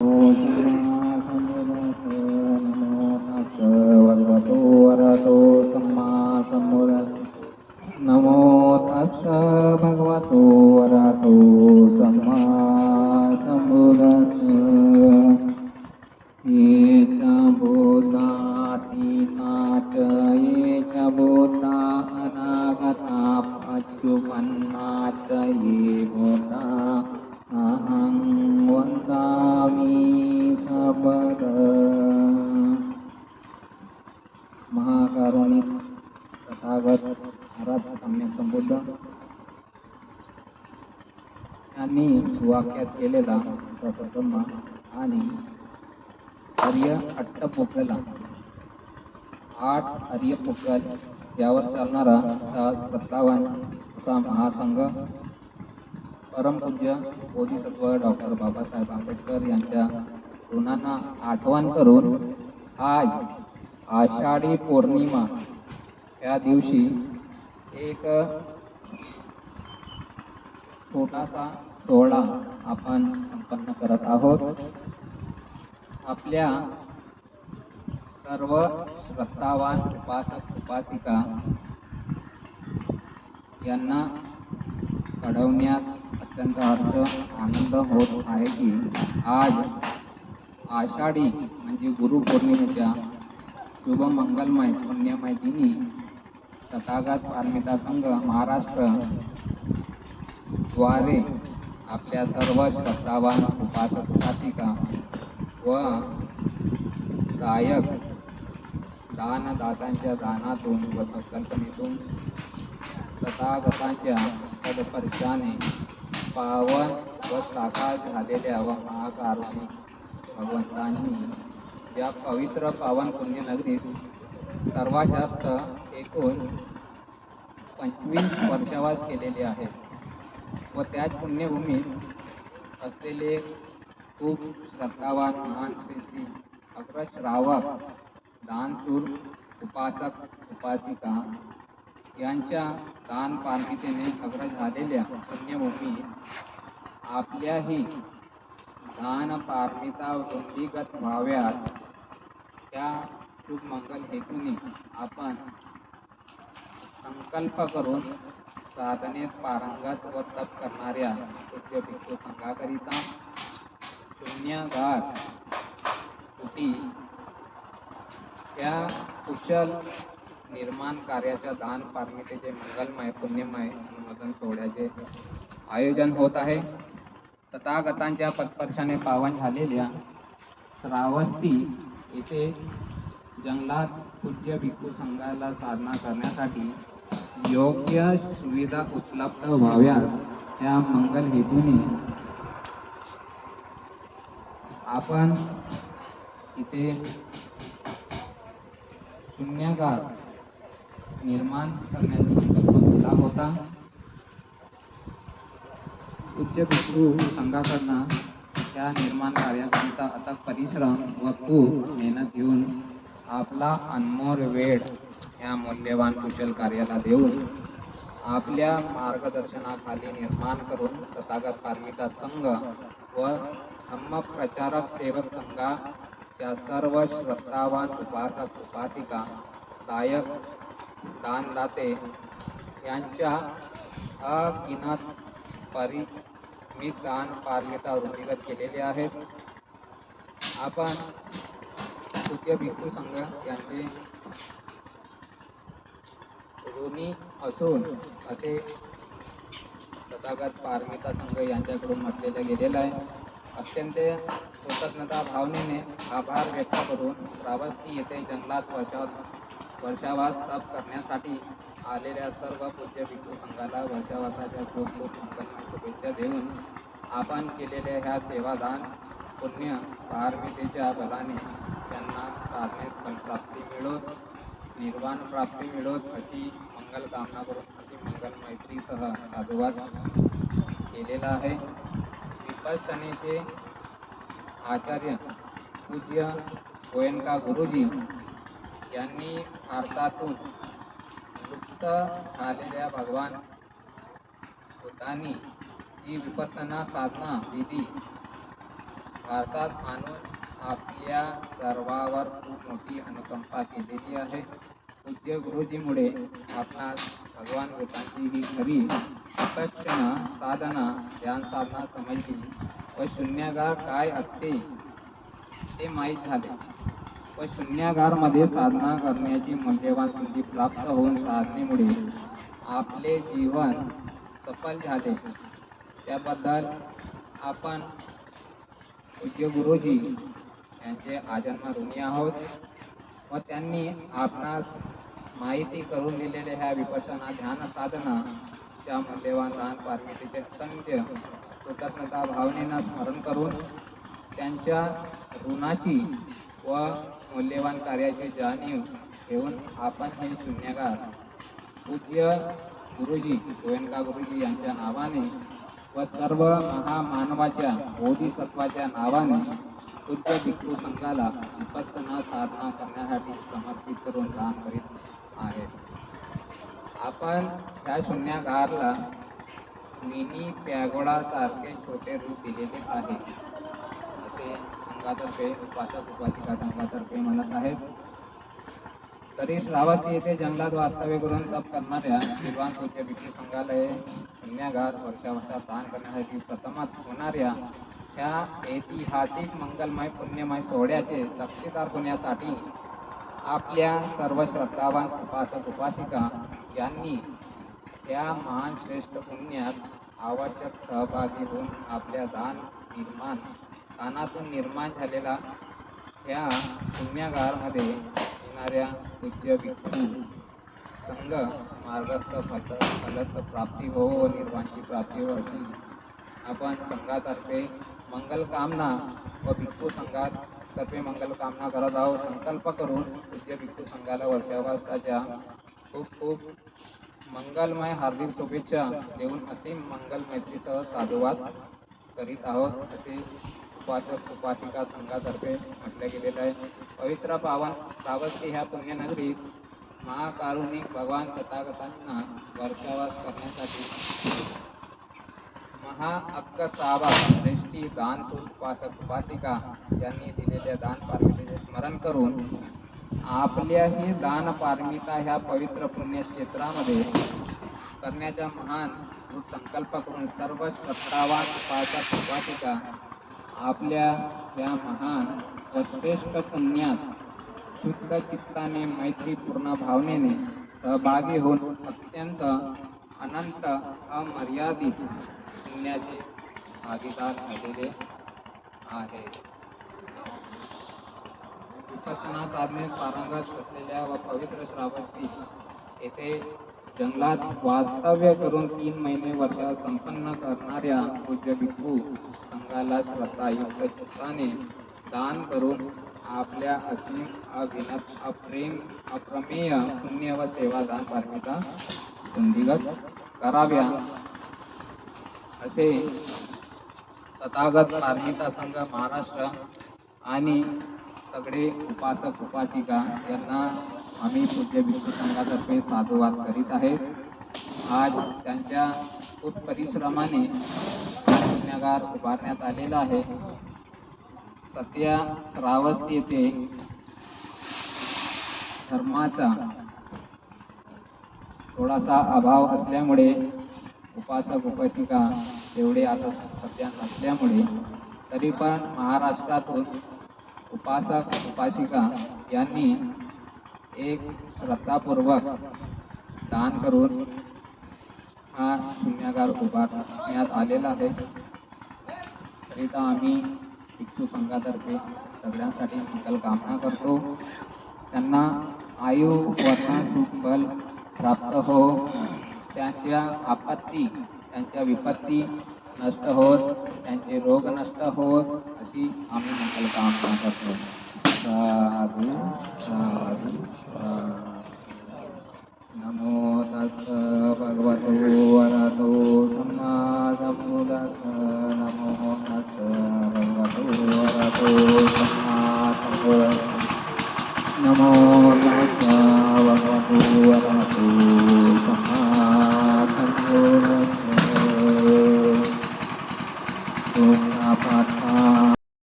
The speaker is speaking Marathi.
नमो भारत सम्यक संबोधन त्यांनी सुवाक्यात केलेला सत्कर्म आणि आर्य अट्टपोकला आठ आर्य पोकल यावर चालणारा हा सत्तावन्न असा महासंघ परमपूज्य बोधिसत्व डॉक्टर बाबासाहेब आंबेडकर यांच्या ऋणांना आठवण करून आज आषाढी पौर्णिमा या दिवशी एक छोटासा सोहळा आपण संपन्न करत आहोत. आपल्या सर्व श्रद्धावान उपासक उपासिका यांना घडवण्यात अत्यंत अर्थ आनंद होत आहे की आज आषाढी म्हणजे गुरुपौर्णिमेच्या शुभमंगलमय पुण्यमय दिनी तथागत पारमिता संघ महाराष्ट्रद्वारे आपल्या सर्व श्रद्धावान उपासक उपासिका व गायक दानदात्यांच्या दानातून व संकल्पनेतून तथागतांच्या पदपर्शाने पावन व साकार झालेल्या व महाकारुणिक भगवंतांनी या पवित्र पावन पुण्यनगरीत सर्वात जास्त एकूण पंचवीस वर्षावास केलेले आहेत. व त्याच पुण्यभूमीत असलेले श्रद्धावान महान श्री श्री अग्रश्रावक दानशूर, उपासक, उपासिका यांच्या दान पारमितेने अग्र झालेल्या पुण्यभूमीत आपल्याही दान पारमिता वृद्धिगत व्हाव्यात, त्या शुभ मंगल हेतूने आपण संकल्प करून साधनेत पारंगत व तप करणाऱ्या पूज्य भिक्षू संघाकरिता शून्यागार कुटी या कुशल निर्माण कार्याच्या दान पारमितेचे मंगलमय पुण्यमय अनुमोदन सोहळ्याचे आयोजन होत आहे. तथागतांच्या पदस्पर्शाने पावन झालेल्या श्रावस्ती येथे जंगलात पूज्य भिक्खू संघाला साधना करण्यासाठी योग्य सुविधा उपलब्ध व्हाव्यात त्या मंगल हेतूने. आपण इथे शून्यागार निर्माण करण्याचा संकल्प केला होता. उच्च पितृ संघाकडनं त्या निर्माण कार्याकरिता अथक परिश्रम व खूप मेहनत घेऊन आपला अनमोल वेळ ह्या मूल्यवान कुशल कार्याला देऊन आपल्या मार्गदर्शनाखाली निर्माण करून तथागत कार्मिका संघ व धम्मप्रचारक सेवक संघाच्या सर्व श्रद्धावान उपासक उपासिका दायक दानदाते यांच्या अगिनत परिमित दान पारमिता वृद्धिगत केलेले आहेत. आपण पूज्य भिक्खू संघ यांचे ऋणी असून असे तथागत पारमिता संघ यांच्याकडून म्हटलेलं गेलेलं आहे. अत्यंत कृतज्ञता भावनेने आभार व्यक्त करून श्रावस्ती येथे जंगलात वर्षा वर्षावास तप करण्यासाठी आलेल्या सर्व पूज्य भिक्खू संघाला वर्षावासाच्या खूप खूप मंगलमय शुभेच्छा देऊन आपण केलेल्या ह्या सेवादान पुण्य पारमितेच्या बलाने त्यांना साधनेत प्राप्ती मिळोत निर्वाण प्राप्ती मिळोत अशी मंगल कामना करून अशी मंगल मैत्रीसह साधुवाद केलेला आहे. विपशनेचे आचार्य पूज्य गोयंका गुरुजी यांनी भारतातून लुप्त झालेल्या भगवान बुद्धांनी जी विपसना साधना विधी भारतात आणून आपल्या सर्वावर खूप मोठी अनुकंपा केलेली आहे. पूज्य गुरुजीमुळे आपणास भगवान भूतांची ही खरी विपक्षण साधना ध्यान साधना समजली व शून्यागार काय असते ते माहीत झाले. व शून्यागारमध्ये साधना करण्याची मूल्यवान संधी प्राप्त होऊन साधनेमुळे आपले जीवन सफल झाले. त्याबद्दल आपण पूज्य गुरुजी यांचे आजन्म ऋणी आहोत व त्यांनी आपणास माहिती करून दिलेले ह्या विपशना ध्यान साधना त्या मूल्यवान दान पार्वतीचे असंख्य कृतज्ञता भावनेनं स्मरण करून त्यांच्या ऋणाची व मूल्यवान कार्याची जाणीव ठेवून आपण हे शून्यकार पूज्य गुरुजी गोयंका गुरुजी यांच्या नावाने व सर्व महामानवाच्या बोधिसत्वाच्या नावाने पूज्य भिक्खू संघाला उपस्थना साधना करण्यासाठी समर्पित करून दान करीत आहेत. आपण ह्या शून्यागारला मिनी पॅगोडासारखे छोटे रूप दिलेले आहे. असे संघातर्फे उपासक उपासिका संघातर्फे म्हणत आहेत. तरी श्रावस्ती येथे जंगलात वास्तव्य करून तप करणाऱ्या विद्वान सूर्य भिक्षू संघालय शून्यागार वर्षावर्षात दान करण्यासाठी प्रथमच होणाऱ्या ह्या ऐतिहासिक मंगलमय पुण्यमय सोहळ्याचे साक्षीदार होण्यासाठी आपल्या सर्व श्रद्धावान उपासक उपासिका यांनी या महान श्रेष्ठ पुण्यात आवश्यक सहभागी होऊन आपल्या दान निर्माण दानातून निर्माण झालेला या पुण्यागारमध्ये येणाऱ्या पूज्य भिक्खू संघ मार्गस्थ फल फलस्थ प्राप्ती हो व निर्वाणची प्राप्ती हो अशी आपण संघातर्फे मंगलकामना व भिक्खू तर्फे मंगल कामना करत आहोत. संकल्प करून पूज्य भिक्खू संघाला वर्षावर्षाच्या खूप खूप मंगलमय हार्दिक शुभेच्छा देऊन असीम मंगल मैत्रीसह साधुवाद करीत आहोत. असे उपासक उपासिका संघातर्फे म्हटले गेलेले आहे. पवित्र पावन श्रावस्ती ह्या पुण्यनगरीत महाकारुणिक भगवान तथागतांना वर्षावास करण्यासाठी महाअक्क साबा श्रेष्ठी दानशूर उपासक उपासिका यांनी दिलेल्या दान स्मरण करून आपल्याही दान पारमिता ह्या पवित्र पुण्यक्षेत्रामध्ये करण्याचा महान संकल्प करून सर्व श्रद्धावान उपासक उपासिका आपल्या या महान व श्रेष्ठ पुण्यात शुद्ध चित्ताने मैत्रीपूर्ण भावनेने सहभागी होऊन अत्यंत अनंत अमर्यादित पुण्याचे भागीदार झालेले आहेत उपासना साधनेत पारंगत असलेल्या व पवित्र श्रावस्ती येथे जंगलात वास्तव्य करून तीन महिने वर्ष संपन्न करणाऱ्या पूज्य भिक्खू संघाला श्रद्धायुक्त चित्ताने दान करून आपल्या असीम अभिनत अप्रेम अप्रमेय पुण्य व सेवा दान संधिगत कराव्या. असे तथागत पारमिता संघ महाराष्ट्र आणि सगळे उपासक उपासिका यांना आम्ही पूज्य भिक्खू संघातर्फे साधुवाद करीत आहेत. आज त्यांच्या खूप परिश्रमाने पुण्यागार उभारण्यात आलेला आहे. सध्या श्रावस्ती येथे धर्माचा थोडासा अभाव असल्यामुळे उपासक उपासिका एवढे आता सध्या नसल्यामुळे तरी पण महाराष्ट्रातून उपासक उपासिका यांनी एक श्रद्धापूर्वक दान करून हा शून्यागार उभारण्यात आलेला आहे. तरीता आम्ही भिक्षू संघातर्फे सगळ्यांसाठी मंगल कामना करतो. त्यांना आयु वर्ण सुखबल प्राप्त हो. त्यांच्या आपत्ती त्यांच्या विपत्ती नष्ट होत त्यांचे रोग नष्ट होत अशी आम्ही मंगल कामना करतो. साधू साधू नमो तस् भगवतो वरतो सम्मा